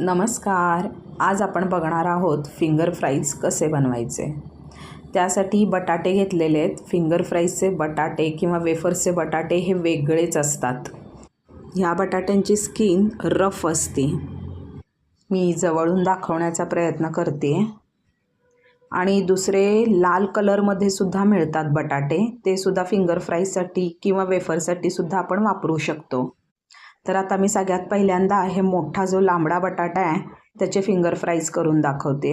नमस्कार. आज आपण बघणार आहोत फिंगर फ्राईज कसे बनवायचे. त्यासाठी बटाटे घेतलेले आहेत. फिंगर फ्राईजचे बटाटे किंवा वेफर्सचे बटाटे हे वेगळेच असतात. ह्या बटाट्यांची स्किन रफ असते. मी जवळून दाखवण्याचा प्रयत्न करते. आणि दुसरे लाल कलरमध्ये सुद्धा मिळतात बटाटे. ते सुद्धा फिंगर फ्राईजसाठी किंवा वेफरसाठी सुद्धा आपण वापरू शकतो. तर आता मी सगळ्यात पहिल्यांदा हे मोठा जो लांबडा बटाटा आहे त्याचे फिंगर फ्राईज करून दाखवते.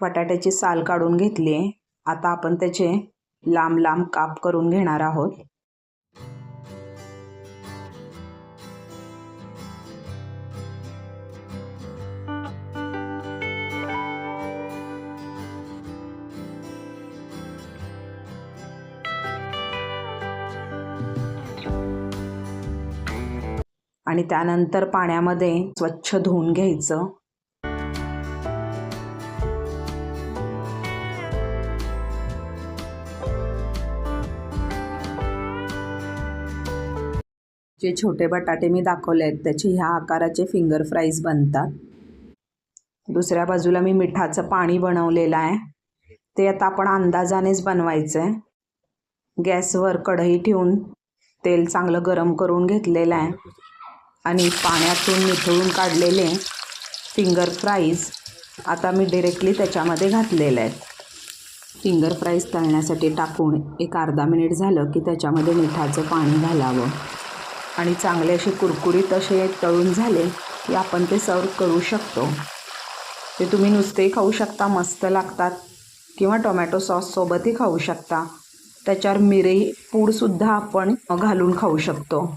बटाट्याची साल काढून घेतली आहे. आता आपण त्याचे लांब लांब काप करून घेणार आहोत. आणि त्यानंतर पाण्यामध्ये स्वच्छ धुवून घ्यायचं. जे छोटे बटाटे मी दाखवले आहेत त्याची ह्या आकाराचे फिंगर फ्राईज बनतात. दुसऱ्या बाजूला मी मिठाचं पाणी बनवलेलं आहे. ते आता आपण अंदाजानेच बनवायचं आहे गॅसवर कढई ठेवून तेल चांगलं गरम करून घेतलेलं आहे. आणि पाण्यातून निथळून काढलेले फिंगर फ्राईज आता मी डिरेक्टली त्याच्यामध्ये घातलेले आहेत. फिंगर फ्राईज तळण्यासाठी टाकून एक अर्धा मिनिट झालं की त्याच्यामध्ये मिठाचं पाणी घालावं. आणि चांगले असे कुरकुरीत असे तळून झाले की आपण ते सर्व करू शकतो. ते तुम्ही नुसते खाऊ शकता मस्त लागतात. किंवा टोमॅटो सॉससोबतही खाऊ शकता. त्याच्यावर मिरे पूडसुद्धा आपण घालून खाऊ शकतो.